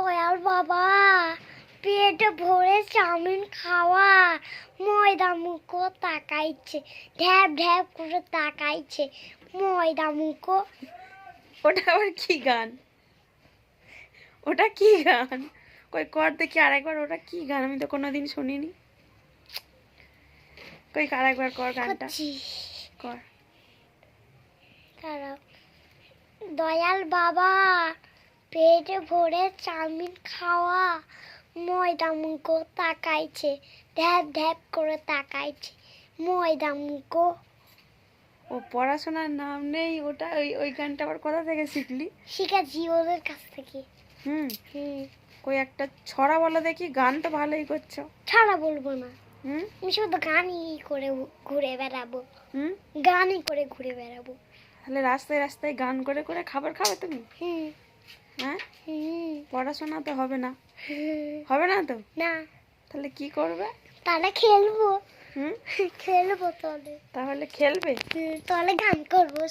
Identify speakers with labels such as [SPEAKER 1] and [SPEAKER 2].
[SPEAKER 1] দয়াল বাবা পেটে ভরে চাউমিন খাওয়া। ময়দা মুখো তাকাইছে ঢ্যাপ ঢ্যাপ করে তাকাইছে। ময়দা মুখো
[SPEAKER 2] ওটা আবার কি গান? ওটা কি গান? কই কর দেখি আরেকবার ওটা কি গান? আমি তো কোনোদিন শুনিনি। কই কার আরেকবার কর গানটা। কর।
[SPEAKER 1] দয়াল বাবা পেটে ভরে চাউমিন খাওয়া ময়দা মুখো তাকাইছে ধ্যাপ ধ্যাপ করে তাকাইছে। ময়দা মুখো
[SPEAKER 2] ও পড়াশোনার নাম নেই ওটা? ওই ওই গানটা আবার কোথা থেকে শিখলি?
[SPEAKER 1] শিখেছি ওদের কাছ থেকে।
[SPEAKER 2] হুম।
[SPEAKER 1] হুম।
[SPEAKER 2] কই একটা ছড়া বলো দেখি গান তো ভালোই করছ।
[SPEAKER 1] ছাড়া বলব না।
[SPEAKER 2] হুম?
[SPEAKER 1] আমি শুধু গানই করে ঘুরে বেড়াবো।
[SPEAKER 2] হুম?
[SPEAKER 1] গানই করে ঘুরে বেড়াবো।
[SPEAKER 2] তাহলে রাস্তায় রাস্তায় গান করে করে খাবার খাবে তুমি?
[SPEAKER 1] হুম।
[SPEAKER 2] হ্যাঁ? পড়াশোনা তো হবে না। হবে না তো?
[SPEAKER 1] না।
[SPEAKER 2] তাহলে কি করবে?
[SPEAKER 1] তাহলে খেলব।
[SPEAKER 2] হুম?
[SPEAKER 1] খেলব তাহলে।
[SPEAKER 2] তাহলে খেলবে?
[SPEAKER 1] তাহলে গান করব